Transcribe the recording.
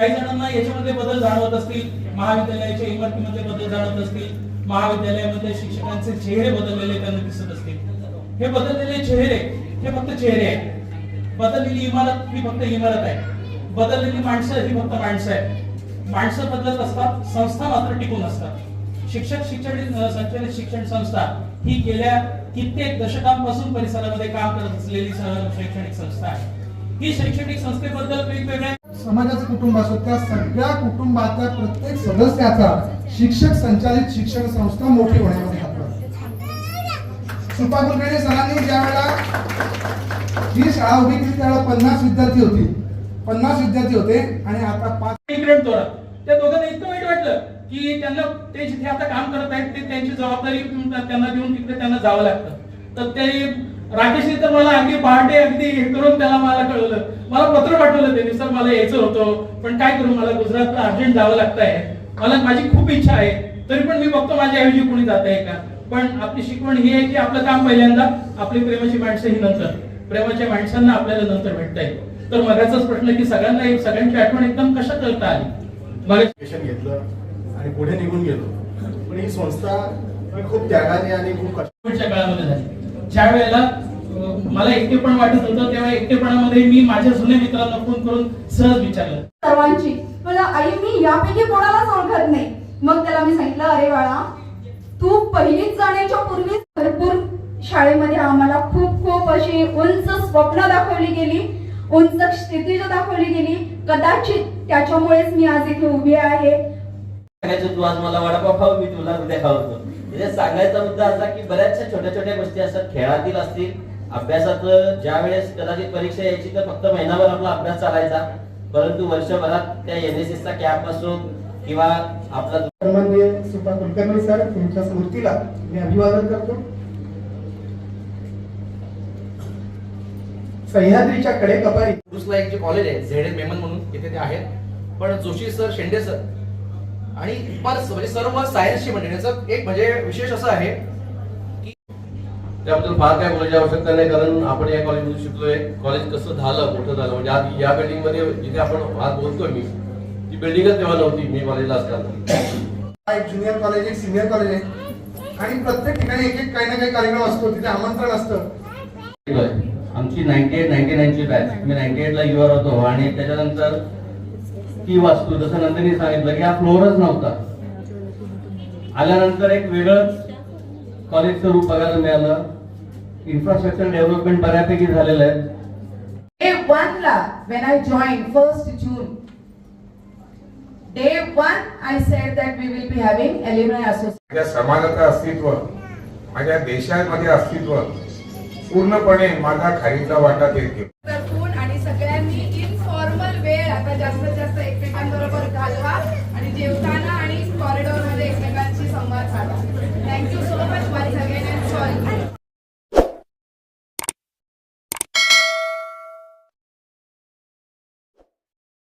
काही जणांना याच्यामध्ये बदल जाणवत असतील महाविद्यालयाच्या इमारतीमध्ये बदल जाणवत असतील महाविद्यालयामध्ये शिक्षकांचे चेहरे बदललेले त्यांना दिसत असतील. हे बदललेले चेहरे हे फक्त चेहरे आहेत. बदललेली इमारत ही फक्त इमारत आहे. बदललेली माणसं ही फक्त माणसं आहेत. माणसं बदलत असतात संस्था मात्र टिकून असतात. शिक्षक शिक्षण संचालित शिक्षण संस्था ही गेल्या कित्येक दशकांपासून परिसरामध्ये काम करत असलेली शैक्षणिक संस्था आहे. ही शैक्षणिक संस्थेबद्दल वेगवेगळ्या समाजाचं कुटुंब असो त्या सगळ्या कुटुंबाच्या प्रत्येक सदस्याचा शिक्षक संचालित शिक्षण संस्था मोठी होण्यामध्ये सुपा कुलकर्णी सरांनी ज्या वेळेला ही शाळा उभी केली त्यावेळेला पन्नास विद्यार्थी होती. पन्नास विद्यार्थी होते आणि आता पाच इकडे तोरा त्या दोघांना इतकं वाईट वाटलं की त्यांना ते जिथे आता काम करत आहेत ते त्यांची जबाबदारी त्यांना देऊन तिकडे त्यांना जावं लागतं. तर ते राकेशने तर मला अगदी पहाटे अगदी हे करून त्याला मला कळवलं. मला पत्र पाठवलं त्यांनी सर मला यायचं होतं पण काय करू मला गुजरातला अर्जंट जावं लागत आहे मला माझी खूप इच्छा आहे तरी पण मी बघतो माझ्या ऐवजी कोणी जात आहे का. पण आपली शिकवण ही आहे की आपलं काम पहिल्यांदा आपली प्रेमाची माणसं ही नंतर प्रेमाच्या माणसांना आपल्याला नंतर भेटता येईल तर मगाचाच प्रश्न की सगळ्यांना सगळ्यांची आठवण एकदम कशा करता आली? मग घेतलं आणि पुढे निघून गेलो. पण ही संस्था खूप त्यागाने आणि खूप कष्ट कोविडच्या काळामध्ये झाली. ज्या वेळेला मला एकटेपण वाटत होतं तेव्हा एकटेपणामध्ये मी माझ्या जुन्या मित्रांना फोन करून सहज विचारलं. सर्वांची. मला आई मी यापैकी कोणालाच ओळखत नाही. मग त्याला मी सांगितलं अरे बाळा तू पहिलीत जाण्याच्या पूर्वी भरपूर शाळेमध्ये आम्हाला खूप खूप अशी उंच स्वप्न दाखवली गेली. उंच क्षितिज दाखवली गेली. कदाचित त्याच्यामुळेच मी आज इथे उभी आहे. सांगायचं तू आज मला वडापाव खाऊ मी तुला उद्या खावतो म्हणजे सांगायचा मुद्दा असा की बऱ्याचशा छोट्या छोट्या गोष्टी असतात. खेळातील असतील अभ्यासात ज्या वेळेस कदाचित परीक्षा यायची तर फक्त महिनाभर आपला अभ्यास चालायचा. परंतु वर्षभरात त्या एनएसएस चा कॅम्प असो किंवा आपला सन्माननीय सुपा कुलकर्णी सर तुमच्या स्मृतीला मी अभिवादन करतो. सह्याद्रीच्या कडे कपारी. दुसरा एक जे कॉलेज आहे झेड एन मेमन म्हणून तिथे ते आहेत. पण जोशी सर शेंडे सर आणि फार म्हणजे सर्व सायन्सची म्हणजे याचं एक म्हणजे विशेष असं आहे त्याबद्दल फार काय बोलायची आवश्यकता नाही कारण आपण या कॉलेजमध्ये शिकलोय. कॉलेज कसं झालं मोठं झालं. म्हणजे आज या बिल्डिंगमध्ये जिथे आपण आज बोलतोय मी ती बिल्डिंगच तेव्हा नव्हती मी कॉलेजला असताना. एक ज्युनियर कॉलेज एक सिनियर कॉलेज आहे. आणि प्रत्येक ठिकाणी एक एक काही ना काही कार्यक्रम असतो तिथे आमंत्रण असतं. आमची नाईन्टी एट नाईन्टी नाईनची बॅच मी नाईन्टी एटला युवर होतो आणि त्याच्यानंतर ती वास्तू जसं नंदिनी सांगितलं की हा फ्लोअरच नव्हता. आल्यानंतर एक वेगळंच कॉलेजचं रूप बघायला मिळालं. इन्फ्रास्ट्रक्चर डेव्हलपमेंट बऱ्यापैकी झालेलं आहे. डे वन ला when I joined first June day one I said that we will be having alumni association. माझ्या समाजाचं अस्तित्व माझ्या देशामध्ये अस्तित्व पूर्णपणे माझा खारीचा वाटा देत